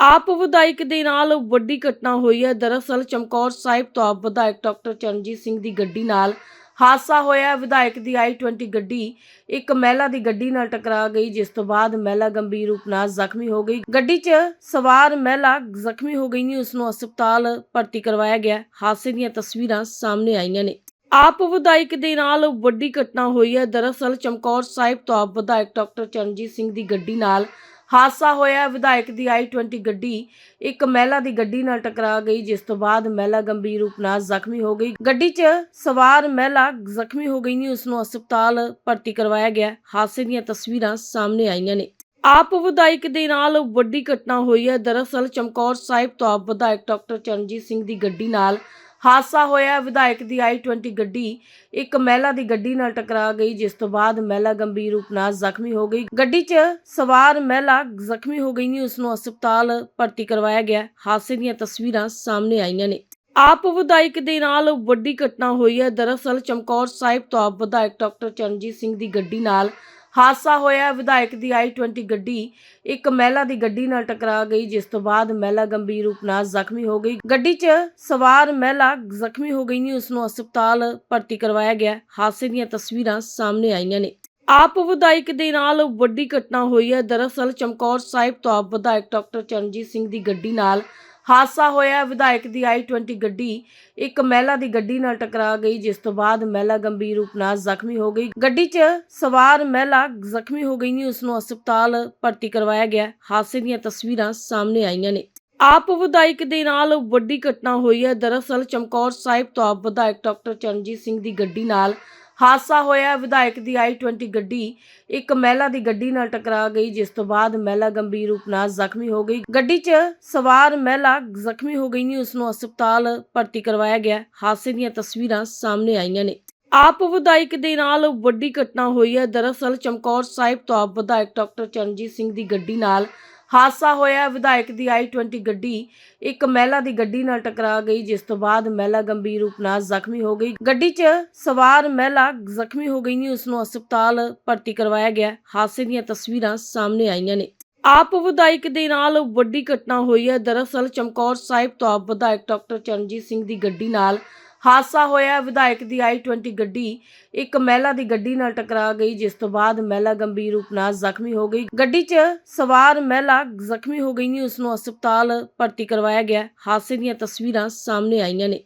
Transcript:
ਆਪ ਵਿਧਾਇਕ ਦੇ ਨਾਲ ਵੱਡੀ ਘਟਨਾ ਹੋਈ ਹੈ। ਦਰਅਸਲ ਚਮਕੌਰ ਸਾਹਿਬ ਤੋਂ ਆਪ ਵਿਧਾਇਕ ਡਾਕਟਰ ਚਰਨਜੀਤ ਸਿੰਘ ਦੀ ਗੱਡੀ ਨਾਲ ਹਾਦਸਾ ਹੋਇਆ ਵਿਧਾਇਕ ਦੀ i20 ਗੱਡੀ ਇੱਕ ਮਹਿਲਾ ਦੀ ਗੱਡੀ ਨਾਲ ਟਕਰਾ ਗਈ, ਜਿਸ ਤੋਂ ਬਾਅਦ ਮਹਿਲਾ ਗੰਭੀਰ ਰੂਪ ਨਾਲ ਜ਼ਖਮੀ ਹੋ ਗਈ। ਗੱਡੀ 'ਚ ਸਵਾਰ ਮਹਿਲਾ ਜ਼ਖਮੀ ਹੋ ਗਈ ਨਹੀਂ ਉਸ ਨੂੰ ਹਸਪਤਾਲ ਭਰਤੀ ਕਰਵਾਇਆ ਗਿਆ। ਹਾਦਸੇ ਦੀਆਂ ਤਸਵੀਰਾਂ ਸਾਹਮਣੇ ਆਈਆਂ ਨੇ। ਆਪ ਵਿਧਾਇਕ ਦੇ ਨਾਲ ਵੱਡੀ ਘਟਨਾ ਹੋਈ ਹੈ। ਦਰਅਸਲ ਚਮਕੌਰ ਸਾਹਿਬ ਤੋਂ ਆਪ ਵਿਧਾਇਕ ਡਾਕਟਰ ਚਰਨਜੀਤ ਸਿੰਘ ਦੀ ਗੱਡੀ ਨਾਲ ਹਾਦਸਾ ਹੋਇਆ ਵਿਧਾਇਕ ਦੀ i20 ਗੱਡੀ ਇੱਕ ਮਹਿਲਾ ਦੀ ਗੱਡੀ ਨਾਲ ਟਕਰਾ ਗਈ, ਜਿਸ ਤੋਂ ਬਾਅਦ ਮਹਿਲਾ ਗੰਭੀਰ ਰੂਪ ਨਾਲ ਜ਼ਖਮੀ ਹੋ ਗਈ। ਗੱਡੀ 'ਚ ਸਵਾਰ ਮਹਿਲਾ ਜ਼ਖਮੀ ਹੋ ਗਈ ਨਹੀਂ ਉਸ ਨੂੰ ਹਸਪਤਾਲ ਭਰਤੀ ਕਰਵਾਇਆ ਗਿਆ। ਹਾਦਸੇ ਦੀਆਂ ਤਸਵੀਰਾਂ ਸਾਹਮਣੇ ਆਈਆਂ ਨੇ। ਆਪ ਵਿਧਾਇਕ ਦੇ ਨਾਲ ਵੱਡੀ ਘਟਨਾ ਹੋਈ ਹੈ। ਦਰਅਸਲ ਚਮਕੌਰ ਸਾਹਿਬ ਤੋਂ ਆਪ ਵਿਧਾਇਕ ਡਾਕਟਰ ਚਰਨਜੀਤ ਸਿੰਘ ਦੀ ਗੱਡੀ ਨਾਲ ਹਾਦਸਾ ਹੋਇਆ। ਵਿਧਾਇਕ ਦੀ i20 ਗੱਡੀ ਇੱਕ ਮਹਿਲਾ ਦੀ ਗੱਡੀ ਨਾਲ ਟਕਰਾ ਗਈ, ਜਿਸ ਤੋਂ ਬਾਅਦ ਮਹਿਲਾ ਗੰਭੀਰ ਰੂਪ ਨਾਲ ਜ਼ਖਮੀ ਹੋ ਗਈ। ਗੱਡੀ 'ਚ ਸਵਾਰ ਮਹਿਲਾ ਜ਼ਖਮੀ ਹੋ ਗਈ ਨਹੀਂ ਉਸ ਨੂੰ ਹਸਪਤਾਲ ਭਰਤੀ ਕਰਵਾਇਆ ਗਿਆ। ਹਾਦਸੇ ਦੀਆਂ ਤਸਵੀਰਾਂ ਸਾਹਮਣੇ ਆਈਆਂ ਨੇ। ਆਪ ਵਿਧਾਇਕ ਦੇ ਨਾਲ ਵੱਡੀ ਘਟਨਾ ਹੋਈ ਹੈ। ਦਰਅਸਲ ਚਮਕੌਰ ਸਾਹਿਬ ਤੋਂ ਆਪ ਵਿਧਾਇਕ ਡਾਕਟਰ ਚਰਨਜੀਤ ਸਿੰਘ ਦੀ ਗੱਡੀ ਨਾਲ ਹਾਦਸਾ ਹੋਇਆ। ਵਿਧਾਇਕ ਦੀ i20 ਗੱਡੀ ਇੱਕ ਮਹਿਲਾ ਦੀ ਗੱਡੀ ਨਾਲ ਟਕਰਾ ਗਈ, ਜਿਸ ਤੋਂ ਬਾਅਦ ਮਹਿਲਾ ਗੰਭੀਰ ਰੂਪ ਨਾਲ ਜ਼ਖਮੀ ਹੋ ਗਈ। ਗੱਡੀ 'ਚ ਸਵਾਰ ਮਹਿਲਾ ਜ਼ਖਮੀ ਹੋ ਗਈ ਨਹੀਂ ਉਸ ਨੂੰ ਹਸਪਤਾਲ ਭਰਤੀ ਕਰਵਾਇਆ ਗਿਆ। ਹਾਦਸੇ ਦੀਆਂ ਤਸਵੀਰਾਂ ਸਾਹਮਣੇ ਆਈਆਂ ਨੇ। ਆਪ ਵਿਧਾਇਕ ਦੇ ਨਾਲ ਵੱਡੀ ਘਟਨਾ ਹੋਈ ਹੈ। ਦਰਅਸਲ ਚਮਕੌਰ ਸਾਹਿਬ ਤੋਂ ਆਪ ਵਿਧਾਇਕ ਡਾਕਟਰ ਚਰਨਜੀਤ ਸਿੰਘ ਦੀ ਗੱਡੀ ਨਾਲ ਹਾਦਸਾ ਹੋਇਆ ਵਿਧਾਇਕ ਦੀ i20 ਗੱਡੀ ਇੱਕ ਮਹਿਲਾ ਦੀ ਗੱਡੀ ਨਾਲ ਟਕਰਾ ਗਈ, ਜਿਸ ਤੋਂ ਬਾਅਦ ਮਹਿਲਾ ਗੰਭੀਰ ਰੂਪ ਨਾਲ ਜ਼ਖਮੀ ਹੋ ਗਈ। ਗੱਡੀ 'ਚ ਸਵਾਰ ਮਹਿਲਾ ਜ਼ਖਮੀ ਹੋ ਗਈ ਨਹੀਂ ਉਸ ਨੂੰ ਹਸਪਤਾਲ ਭਰਤੀ ਕਰਵਾਇਆ ਗਿਆ। ਹਾਦਸੇ ਦੀਆਂ ਤਸਵੀਰਾਂ ਸਾਹਮਣੇ ਆਈਆਂ ਨੇ। ਆਪ ਵਿਧਾਇਕ ਦੇ ਨਾਲ ਵੱਡੀ ਘਟਨਾ ਹੋਈ ਹੈ। ਦਰਅਸਲ ਚਮਕੌਰ ਸਾਹਿਬ ਤੋਂ ਆਪ ਵਿਧਾਇਕ ਡਾਕਟਰ ਚਰਨਜੀਤ ਸਿੰਘ ਦੀ ਗੱਡੀ ਨਾਲ ਹਾਦਸਾ ਹੋਇਆ ਵਿਧਾਇਕ ਦੀ i20 ਗੱਡੀ ਇੱਕ ਮਹਿਲਾ ਦੀ ਗੱਡੀ ਨਾਲ ਟਕਰਾ ਗਈ, ਜਿਸ ਤੋਂ ਬਾਅਦ ਮਹਿਲਾ ਗੰਭੀਰ ਰੂਪ ਨਾਲ ਜ਼ਖਮੀ ਹੋ ਗਈ। ਗੱਡੀ 'ਚ ਸਵਾਰ ਮਹਿਲਾ ਜ਼ਖਮੀ ਹੋ ਗਈ ਨਹੀਂ ਉਸ ਨੂੰ ਹਸਪਤਾਲ ਭਰਤੀ ਕਰਵਾਇਆ ਗਿਆ। ਹਾਦਸੇ ਦੀਆਂ ਤਸਵੀਰਾਂ ਸਾਹਮਣੇ ਆਈਆਂ ਨੇ। ਆਪ ਵਿਧਾਇਕ ਦੇ ਨਾਲ ਵੱਡੀ ਘਟਨਾ ਹੋਈ ਹੈ। ਦਰਅਸਲ ਚਮਕੌਰ ਸਾਹਿਬ ਤੋਂ ਆਪ ਵਿਧਾਇਕ ਡਾਕਟਰ ਚਰਨਜੀਤ ਸਿੰਘ ਦੀ ਗੱਡੀ ਨਾਲ ਹਾਦਸਾ ਹੋਇਆ। ਵਿਧਾਇਕ ਦੀ i20 ਗੱਡੀ ਇੱਕ ਮਹਿਲਾ ਦੀ ਗੱਡੀ ਨਾਲ ਟਕਰਾ ਗਈ, ਜਿਸ ਤੋਂ ਬਾਅਦ ਮਹਿਲਾ ਗੰਭੀਰ ਰੂਪ ਨਾਲ ਜ਼ਖਮੀ ਹੋ ਗਈ। ਗੱਡੀ 'ਚ ਸਵਾਰ ਮਹਿਲਾ ਜ਼ਖਮੀ ਹੋ ਗਈ ਨਹੀਂ ਉਸ ਨੂੰ ਹਸਪਤਾਲ ਭਰਤੀ ਕਰਵਾਇਆ ਗਿਆ। ਹਾਦਸੇ ਦੀਆਂ ਤਸਵੀਰਾਂ ਸਾਹਮਣੇ ਆਈਆਂ ਨੇ। ਆਪ ਵਿਧਾਇਕ ਦੇ ਨਾਲ ਵੱਡੀ ਘਟਨਾ ਹੋਈ ਹੈ। ਦਰਅਸਲ ਚਮਕੌਰ ਸਾਹਿਬ ਤੋਂ ਆਪ ਵਿਧਾਇਕ ਡਾਕਟਰ ਚਰਨਜੀਤ ਸਿੰਘ ਦੀ ਗੱਡੀ ਨਾਲ ਹਾਦਸਾ ਹੋਇਆ। ਵਿਧਾਇਕ ਦੀ i20 ਗੱਡੀ ਇੱਕ ਮਹਿਲਾ ਦੀ ਗੱਡੀ ਨਾਲ ਟਕਰਾ ਗਈ, ਜਿਸ ਤੋਂ ਬਾਅਦ ਮਹਿਲਾ ਗੰਭੀਰ ਰੂਪ ਨਾਲ ਜ਼ਖਮੀ ਹੋ ਗਈ। ਗੱਡੀ 'ਚ ਸਵਾਰ ਮਹਿਲਾ ਜ਼ਖਮੀ ਹੋ ਗਈ ਨਹੀਂ ਉਸ ਨੂੰ ਹਸਪਤਾਲ ਭਰਤੀ ਕਰਵਾਇਆ ਗਿਆ। ਹਾਦਸੇ ਦੀਆਂ ਤਸਵੀਰਾਂ ਸਾਹਮਣੇ ਆਈਆਂ ਨੇ।